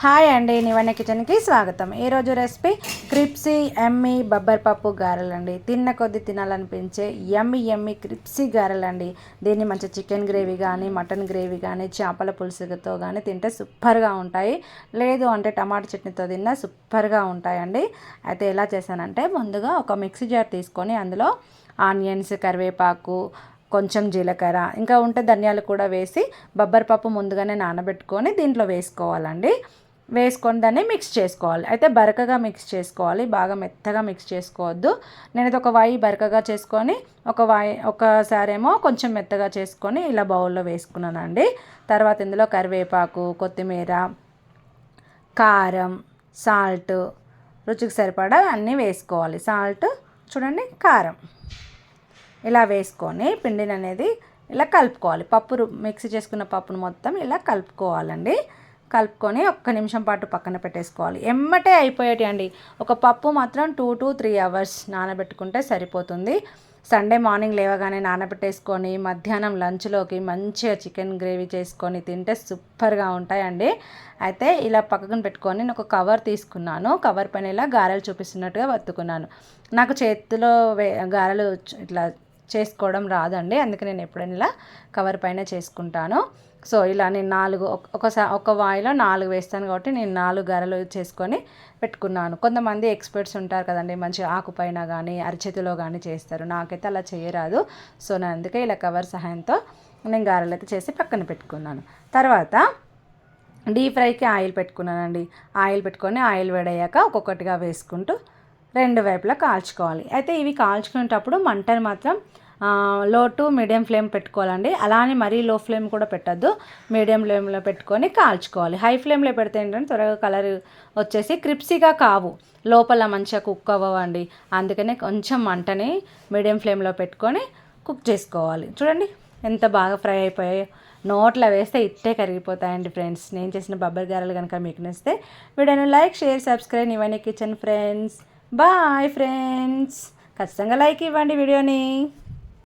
Hi అండి నివన్న కిచెన్కి స్వాగతం. ఈరోజు రెసిపీ క్రిప్సీ ఎమ్మి బబ్బర్ పప్పు గారెలండి. తిన్న కొద్ది తినాలనిపించే ఎమ్మి ఎమ్మి క్రిప్సీ గారెలండి. దీన్ని మంచి చికెన్ గ్రేవీ కానీ మటన్ గ్రేవీ కానీ చేపల పులుసుతో కానీ తింటే సూపర్గా ఉంటాయి. లేదు అంటే టమాటా చట్నీతో తిన్నా సూపర్గా ఉంటాయండి. అయితే ఎలా చేశానంటే ముందుగా ఒక మిక్సీ జార్ తీసుకొని అందులో ఆనియన్స్ కరివేపాకు కొంచెం జీలకర్ర ఇంకా ఉంటే ధనియాలు కూడా వేసి బొబ్బరి పప్పు ముందుగానే నానబెట్టుకొని దీంట్లో వేసుకోవాలండి. వేసుకొని దాన్ని మిక్స్ చేసుకోవాలి. అయితే బరకగా మిక్స్ చేసుకోవాలి. బాగా మెత్తగా మిక్స్ చేసుకోవద్దు. నేను ఒక వాయి బరకగా చేసుకొని ఒక వాయి ఒకసారేమో కొంచెం మెత్తగా చేసుకొని ఇలా బౌల్లో వేసుకున్నానండి. తర్వాత ఇందులో కరివేపాకు కొత్తిమీర కారం సాల్ట్ రుచికి సరిపడా అన్నీ వేసుకోవాలి. సాల్ట్ చూడండి కారం. ఇలా వేసుకొని పిండిని అనేది ఇలా కలుపుకోవాలి. పప్పు మిక్సీ చేసుకున్న పప్పును మొత్తం ఇలా కలుపుకోవాలండి. కలుపుకొని ఒక్క నిమిషం పాటు పక్కన పెట్టేసుకోవాలి. ఎమ్మటే అయిపోయేటి అండి. ఒక పప్పు మాత్రం టూ టు త్రీ అవర్స్ నానబెట్టుకుంటే సరిపోతుంది. సండే మార్నింగ్ లేవగానే నానబెట్టేసుకొని మధ్యాహ్నం లంచ్లోకి మంచిగా చికెన్ గ్రేవీ చేసుకొని తింటే సూపర్గా ఉంటాయండి. అయితే ఇలా పక్కన పెట్టుకొని నేను ఒక కవర్ తీసుకున్నాను. కవర్ పైన ఇలా గారెలు చూపిస్తున్నట్టుగా వత్తుకున్నాను నాకు చేతిలో వే గారెలు ఇట్లా చేసుకోవడం రాదండి. అందుకే నేను ఎప్పుడైనా ఇలా కవర్ పైన చేసుకుంటాను. సో ఇలా నేను నాలుగు ఒకసారి ఒక వాయిలో నాలుగు వేస్తాను కాబట్టి నేను నాలుగు గరలు చేసుకొని పెట్టుకున్నాను. కొంతమంది ఎక్స్పర్ట్స్ ఉంటారు కదండి మంచి ఆకుపైన కానీ అరిచేతిలో కానీ చేస్తారు. నాకైతే అలా చేయరాదు. సో నేను అందుకే ఇలా కవర్ సహాయంతో నేను గారెలు అయితే చేసి పక్కన పెట్టుకున్నాను. తర్వాత డీప్ ఫ్రైకి ఆయిల్ పెట్టుకున్నానండి. ఆయిల్ పెట్టుకొని ఆయిల్ వేడయ్యాక ఒక్కొక్కటిగా వేసుకుంటూ రెండు వైపులా కాల్చుకోవాలి. అయితే ఇవి కాల్చుకునేటప్పుడు మంటను మాత్రం లో టు మీడియం ఫ్లేమ్ పెట్టుకోవాలండి. అలానే మరీ లో ఫ్లేమ్ కూడా పెట్టద్దు. మీడియం ఫ్లేమ్లో పెట్టుకొని కాల్చుకోవాలి. హై ఫ్లేమ్లో పెడితే ఏంటంటే త్వరగా కలర్ వచ్చేసి క్రిప్సీగా కావు. లోపల మంచిగా కుక్ అవ్వండి అందుకనే కొంచెం మంటని మీడియం ఫ్లేమ్లో పెట్టుకొని కుక్ చేసుకోవాలి. చూడండి ఎంత బాగా ఫ్రై అయిపోయాయో. నోట్లో వేస్తే ఇట్టే కరిగిపోతాయండి ఫ్రెండ్స్. నేను చేసిన బబ్బర్ గారెలు కనుక మీకు నచ్చితే వీడియోను లైక్ షేర్ సబ్స్క్రైబ్. ఇవ్వండి కిచెన్ ఫ్రెండ్స్. Bye friends. ఖచ్చితంగా లైక్ ఇవ్వండి వీడియోని.